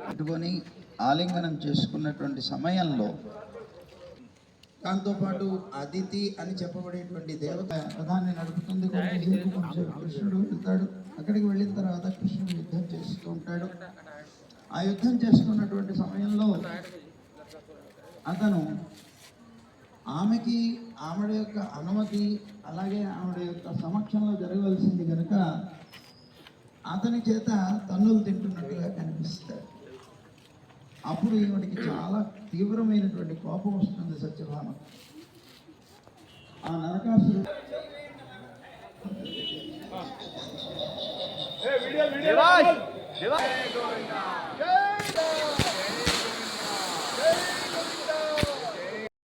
పెట్టుకొని ఆలింగనం చేసుకున్నటువంటి సమయంలో దాంతోపాటు అదితి అని చెప్పబడేటువంటి దేవత రథాన్ని నడుపుతుంది కృష్ణుడు వెళ్తాడు. అక్కడికి వెళ్ళిన తర్వాత కృష్ణుడు యుద్ధం చేస్తూ ఉంటాడు. ఆ యుద్ధం చేసుకున్నటువంటి సమయంలో అతను ఆమెకి ఆవిడ యొక్క అనుమతి అలాగే ఆవిడ యొక్క సమక్షంలో జరగవలసింది కనుక అతని చేత తన్నులు తింటున్నట్టుగా కనిపిస్తాడు అప్పుడు ఈవిడికి చాలా తీవ్రమైనటువంటి కోపం వస్తుంది సత్యభామ. ఆ నరకాసురు దేవాస్